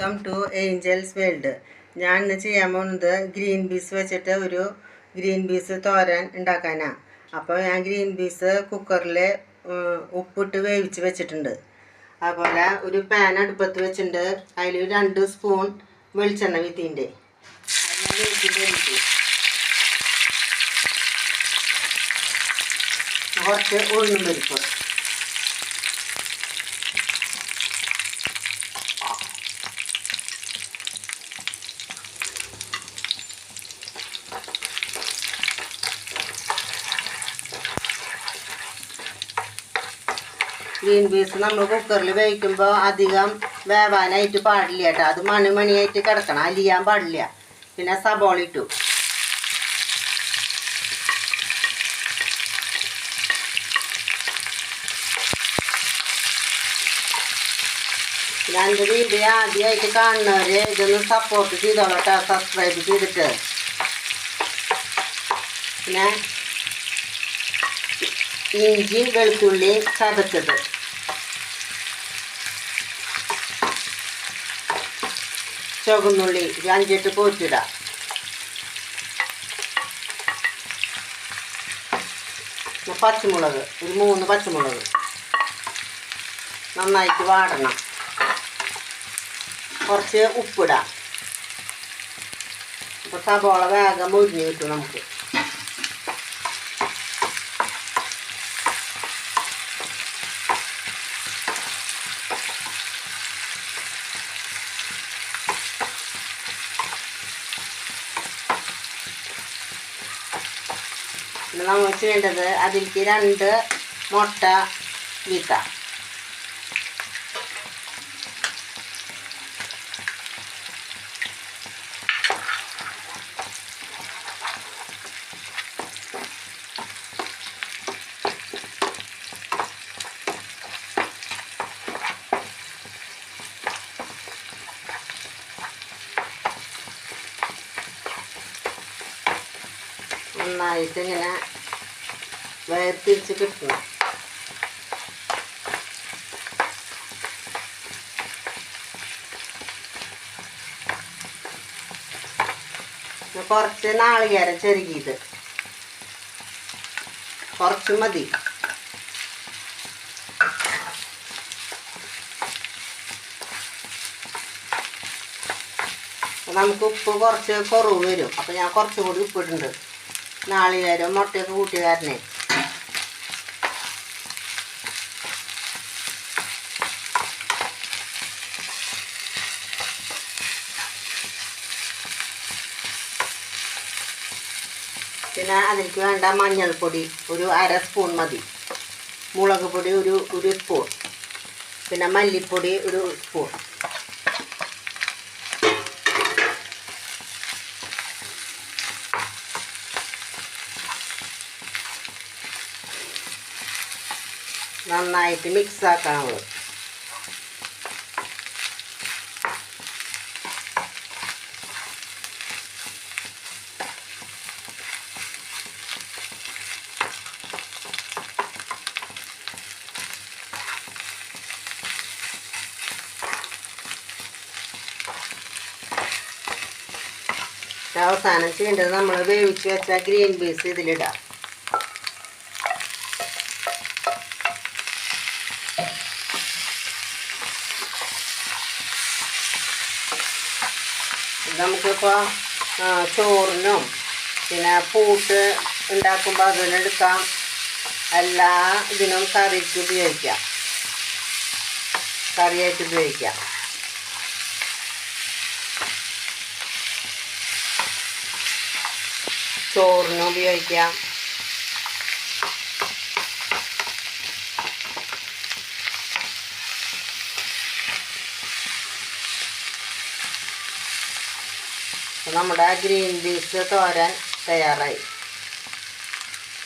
Welcome to Angeles world. ഞാൻ ഇന്ന് ചെയ്യാൻ പോകുന്നത് ഗ്രീൻ പീസ് വെച്ചിട്ട് ഒരു ഗ്രീൻ പീസ് തോരൻ ഉണ്ടാക്കാനാണ് അപ്പോൾ ഞാൻ ഗ്രീൻ പീസ് കുക്കറിൽ ഉപ്പിട്ട് വേവിച്ച് വെച്ചിട്ടുണ്ട്. അതുപോലെ ഒരു പാൻ അടുപ്പത്ത് വെച്ചിട്ടുണ്ട്. അതിൽ രണ്ട് സ്പൂൺ വെളിച്ചെണ്ണ വിത്തിന്റെ കുറച്ച് ഉഴുന്നും പരിപ്പ്. ഗ്രീൻ പീസ് നമ്മൾ കുക്കറിൽ വേവിക്കുമ്പോൾ അധികം വേവാനായിട്ട് പാടില്ല കേട്ടോ. അത് മണിമണിയായിട്ട് കിടക്കണം. അലിയാൻ പാടില്ല. പിന്നെ സബോള ഇട്ടു. രണ്ട് വീഡിയോ ആദ്യമായിട്ട് കാണുന്നവർ ഇതൊന്ന് സപ്പോർട്ട് ചെയ്തോളട്ടോ സബ്സ്ക്രൈബ് ചെയ്തിട്ട്. പിന്നെ ഇഞ്ചി വെളുത്തുള്ളി ചതച്ചത്. ചുവന്നുള്ളി അഞ്ചെട്ട് പോറ്റിടാം. പച്ചമുളക് ഒരു മൂന്ന് പച്ചമുളക് നന്നായിട്ട് വാടണം. കുറച്ച് ഉപ്പിടാം. അപ്പോൾ സബോള വേഗം മുരിഞ്ഞ് കിട്ടും നമുക്ക്. നമ്മൾ ചെയ്യേണ്ടത് അതിലേക്ക് രണ്ട് മുട്ട വീത്താം. നന്നായിട്ട് ഇങ്ങനെ വേർതിരിച്ച് കിട്ടണം. കുറച്ച് നാളികേരം ചെറുകിയത്. കുറച്ച് മതി. നമുക്ക് ഉപ്പ് കുറച്ച് കുറവ് വരും. അപ്പം ഞാൻ കുറച്ചും കൂടി ഉപ്പിട്ടുണ്ട് നാളികേരം മുട്ടയൊക്കെ കൂട്ടി തരണേ പിന്നെ അതിലേക്ക് വേണ്ട മഞ്ഞൾപ്പൊടി ഒരു അര സ്പൂൺ മതി. മുളക് പൊടി ഒരു ഒരു സ്പൂൺ. പിന്നെ മല്ലിപ്പൊടി ഒരു സ്പൂൺ. നന്നായിട്ട് മിക്സ് ആക്കണം അവസാനം ചെയ്യേണ്ടത് നമ്മൾ വേവിച്ച് വെച്ച ഗ്രീൻ പീസ് ഇതിലിടാം. നമുക്കിപ്പോൾ ചോറിനും പിന്നെ പൂട്ട് ഉണ്ടാക്കുമ്പോൾ അതിനെടുക്കാം. എല്ലാ ഇതിനും കറിക്ക് ഉപയോഗിക്കാം. കറിയായിട്ട് ഉപയോഗിക്കാം. ചോറിനും ഉപയോഗിക്കാം. അപ്പോൾ നമ്മുടെ ഗ്രീൻ പീസ് തോരൻ തയ്യാറായി.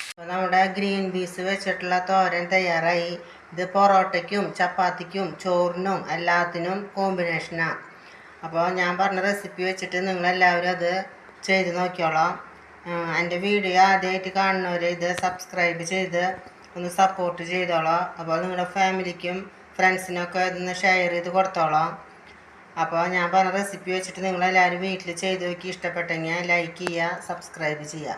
അപ്പോൾ നമ്മുടെ ഗ്രീൻ പീസ് വെച്ചിട്ടുള്ള തോരൻ തയ്യാറായി. ഇത് പൊറോട്ടയ്ക്കും ചപ്പാത്തിക്കും ചോറിനും എല്ലാത്തിനും കോമ്പിനേഷനാണ് അപ്പോൾ ഞാൻ പറഞ്ഞ റെസിപ്പി വെച്ചിട്ട് നിങ്ങളെല്ലാവരും അത് ചെയ്ത് നോക്കിയോളാം എന്റെ വീഡിയോ ആദ്യമായിട്ട് കാണുന്നവർ ഇത് സബ്സ്ക്രൈബ് ചെയ്ത് ഒന്ന് സപ്പോർട്ട് ചെയ്തോളാം. അപ്പോൾ നിങ്ങളുടെ ഫാമിലിക്കും ഫ്രണ്ട്സിനൊക്കെ ഇതൊന്ന് ഷെയർ ചെയ്ത് കൊടുത്തോളാം. അപ്പോൾ ഞാൻ പറഞ്ഞ റെസിപ്പി വെച്ചിട്ട് നിങ്ങളെല്ലാവരും വീട്ടിൽ ചെയ്ത് നോക്കി ഇഷ്ടപ്പെട്ടെങ്കിൽ ലൈക്ക് ചെയ്യുക സബ്സ്ക്രൈബ് ചെയ്യുക.